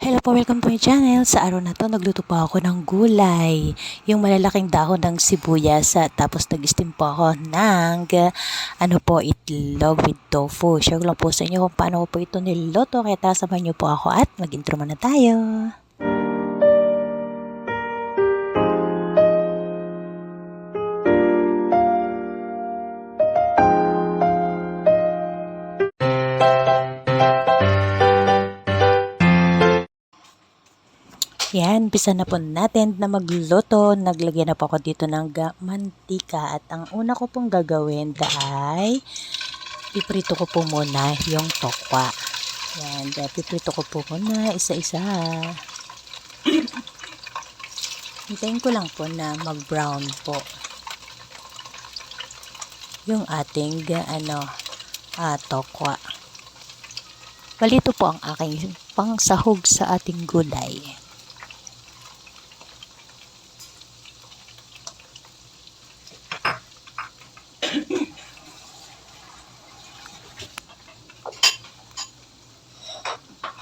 Hello po, welcome to my channel. Sa araw na to, nagluto po ako ng gulay. Yung malalaking dahon ng sibuyas. Tapos nag-steam po ako ng ano po, itlog with tofu. Share ko lang po sa inyo kung paano po ito niluto. Kaya tara samahan niyo po ako at mag-intro muna tayo. Yan, bisa na po natin na magluto. Naglagay na po ako dito ng mantika. At ang una ko pong gagawin ay piprito ko po muna yung tokwa. Yan, kaya piprito ko po muna isa-isa. Hintayin ko lang po na mag-brown po yung ating ano, ah, tokwa. Balito po ang aking pang sahog sa ating gulay.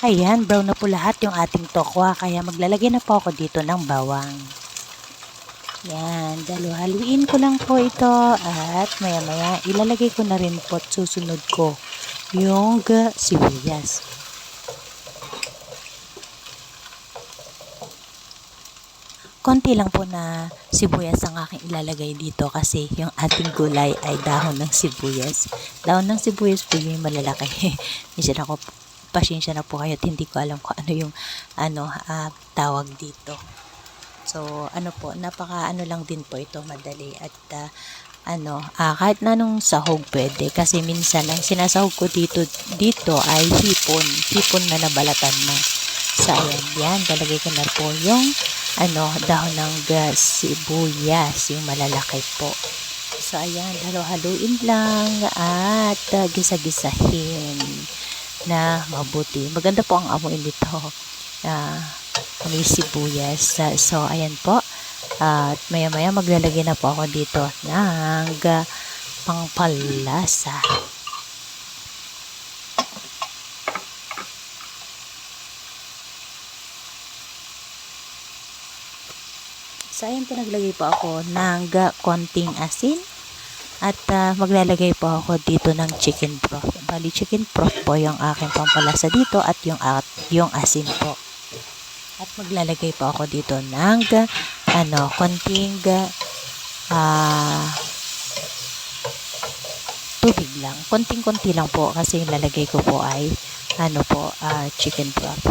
Ayan, brown na po lahat yung ating tokwa. Kaya maglalagay na po ako dito ng bawang. Yan, dalo-haluin ko lang po ito at maya-maya ilalagay ko na rin po at susunod ko yung sibuyas. Konti lang po na sibuyas ang aking ilalagay dito kasi yung ating gulay ay dahon ng sibuyas. Dahon ng sibuyas po yung malalaki. Minsan ako, pasensya na po kayo at hindi ko alam kung ano yung ano, ah, tawag dito. So, ano po, napaka ano lang din po ito, madali. At ah, ano, ah, kahit na nung sahog pwede. Kasi minsan, ang sinasahog ko dito, dito ay hipon. Hipon na nabalatan na. So, ayan, yan. Talagay ko na po yung ano, dahon ng gas, sibuyas, yung malalaki po. So, ayan, halo-haluin lang at ah, gisa-gisahin na mabuti. Maganda po ang amoy nito. Ah, may sibuyas. Ah, so, ayan po. At maya-maya maglalagay na po ako dito ng ah, pangpalasa. So, ayan po naglagay po ako ng ah, konting asin. At ah, maglalagay po ako dito ng chicken broth. Bali, chicken broth po yung aking pampalasa dito at yung, at yung asin po. At maglalagay po ako dito ng ano, konting ah tubig lang. Konting-konti lang po kasi yung lalagay ko po ay ano po, ah, chicken broth.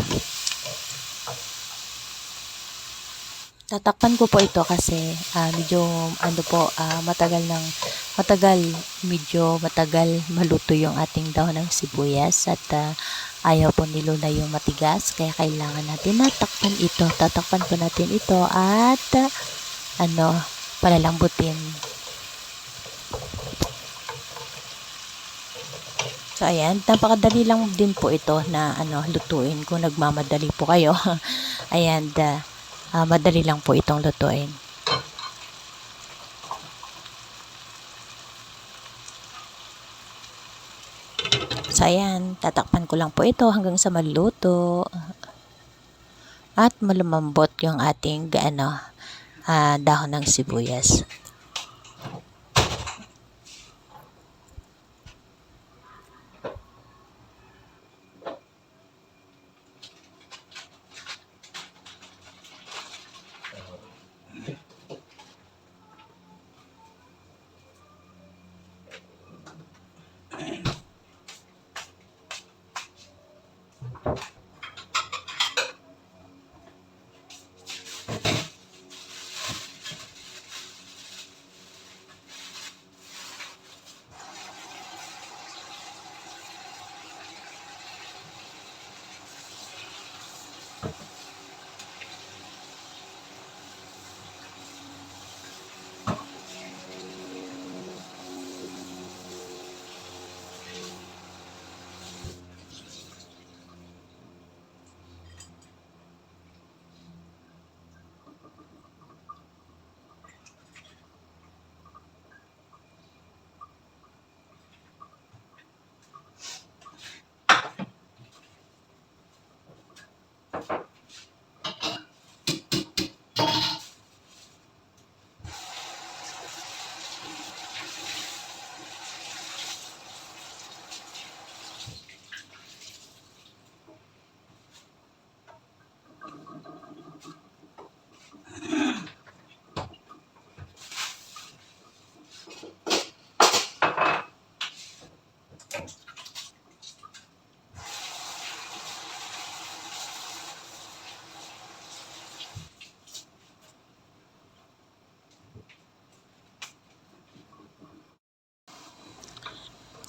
Tatakpan ko po ito kasi ah, medyo ano po ah, matagal ng matagal medyo matagal maluto yung ating dahon ng sibuyas at ah, ayaw po nilo na yung matigas kaya kailangan natin natakpan ito. Tatakpan po natin ito at ah, ano palalambutin. So ayan, napakadali lang din po ito na ano lutuin kung nagmamadali po kayo. ayan, da, ah, madali lang po itong lutuin. So ayan, tatakpan ko lang po ito hanggang sa maluto. At malumambot yung ating ano, ah, dahon ng sibuyas.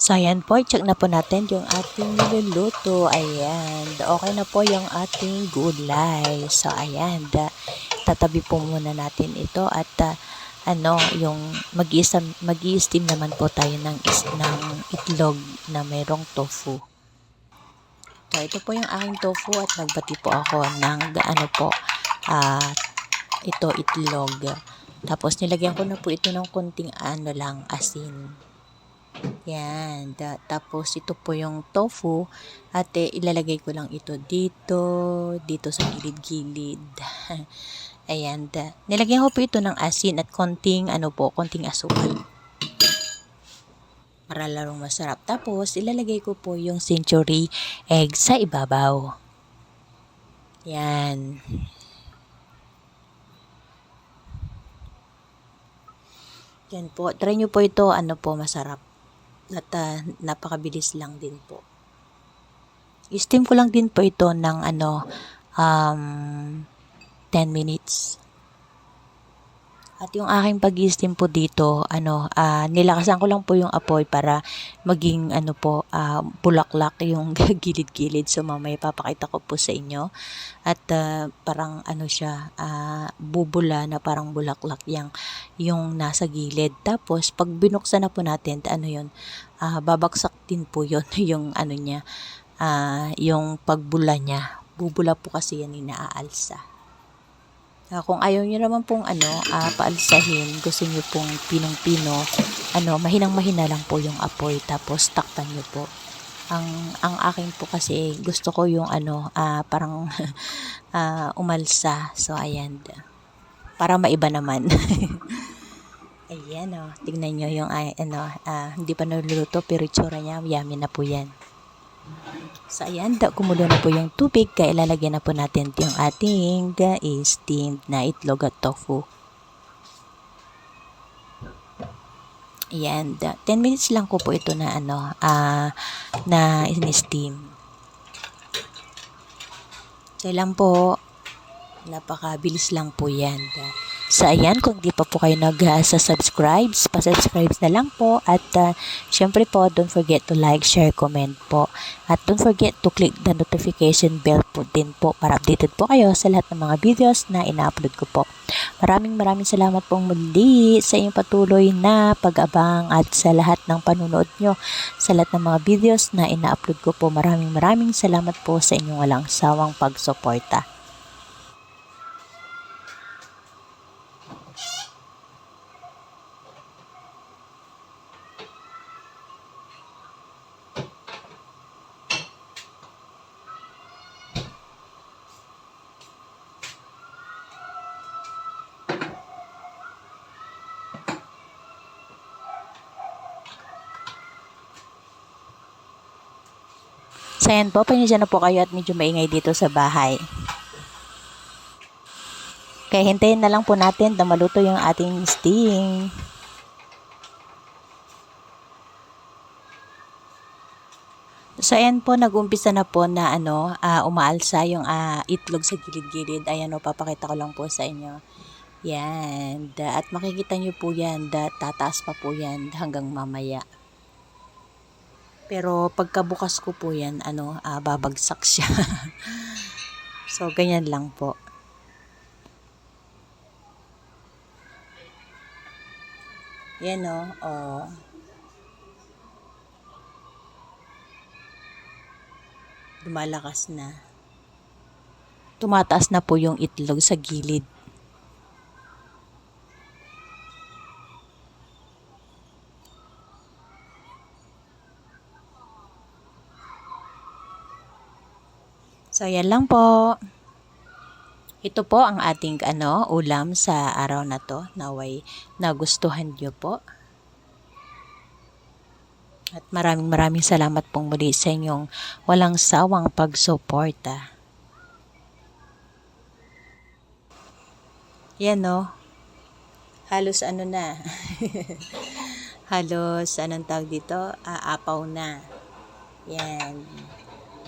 So, ayan po. Check na po natin yung ating niluluto. Ayan. Okay na po yung ating gulay. So, ayan. Da, tatabi po muna natin ito at ah, ano, yung mag-i-steam mag steam naman po tayo ng, ng itlog na merong tofu. So, ito po yung aking tofu at nagbati po ako ng ano po, ah, ito itlog. Tapos nilagyan ko na po ito ng konting ano lang, asin. Yan. Da, tapos ito po yung tofu at eh, ilalagay ko lang ito dito, dito sa gilid-gilid. Ayan. Da. Nilagyan ko po ito ng asin at konting ano po, konting asukal. Para larong masarap. Tapos ilalagay ko po yung century egg sa ibabaw. Yan. Yan po. Try nyo po ito. Ano po, masarap. At ah, napakabilis lang din po. I-steam ko lang din po ito ng ano, um, 10 minutes. At yung aking pag-steam po dito, ano, ah, nilakasan ko lang po yung apoy para maging ano po, ah, bulaklak yung gilid-gilid. So mamaya papakita ko po sa inyo. At ah, parang ano siya, ah, bubula na parang bulaklak yung, yung nasa gilid. Tapos pag binuksan na po natin, ano yun, ah, babaksak din po yun, yung ano niya, ah, yung pagbula niya. Bubula po kasi yan inaalsa. Ah, kung ayaw niyo naman pong ano, ah, paalsahin, gusto niyo pong pinong-pino, ano, mahinang-mahina lang po yung apoy tapos takpan niyo po. Ang ang akin po kasi gusto ko yung ano, ah, parang ah, umalsa. So ayan. Para maiba naman. ayan oh, tingnan niyo yung ay, ano, ah, hindi pa naluluto pero itsura niya, yummy na po yan. So, ayan, da, kumulo na po yung tubig, kaya ilalagyan na po natin yung ating da, steamed na itlog at tofu. Ayan, da, 10 minutes lang ko po ito na ano, ah, na in-steam. So, lang po. Napakabilis lang po yan. So ayan, kung di pa po kayo nag-subscribe, pa-subscribe na lang po. At uh, syempre po, don't forget to like, share, comment po. At don't forget to click the notification bell po din po para updated po kayo sa lahat ng mga videos na ina-upload ko po. Maraming maraming salamat pong muli sa inyong patuloy na pag-abang at sa lahat ng panunood nyo sa lahat ng mga videos na ina-upload ko po. Maraming maraming salamat po sa inyong walang sawang pagsuporta. So ayan po, panisya na po kayo at medyo maingay dito sa bahay. Kaya hintayin na lang po natin na maluto yung ating sting. So ayan po, nag-umpisa na po na ano, ah, umaalsa yung ah, itlog sa gilid-gilid. Ayan o, papakita ko lang po sa inyo. Yan. At makikita nyo po yan, tataas pa po yan hanggang mamaya. Pero pagkabukas ko po yan, ano, ah, babagsak siya. so, ganyan lang po. Yan o, oh. Lumalakas na. Tumataas na po yung itlog sa gilid. So, yan lang po. Ito po ang ating ano, ulam sa araw na to. Naway nagustuhan niyo po. At maraming maraming salamat pong muli sa inyong walang sawang pagsuporta. Yan no. Halos ano na. Halos anong tawag dito? Aapaw na. Yan.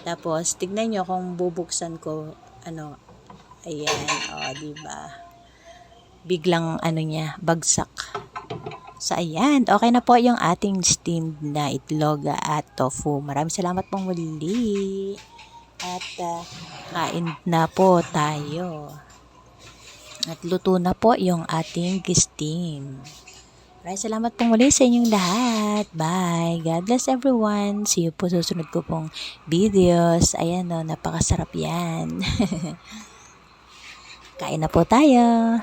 Tapos, tignan nyo kung bubuksan ko, ano, ayan, o, oh, diba? Biglang, ano niya, bagsak. So, ayan, okay na po yung ating steamed na itlog at tofu. Maraming salamat pong muli. At, uh, kain na po tayo. At luto na po yung ating steam. Maraming salamat pong muli sa inyong lahat. Bye. God bless everyone. See you po sa susunod ko pong videos. Ayan o, napakasarap yan. Kain na po tayo.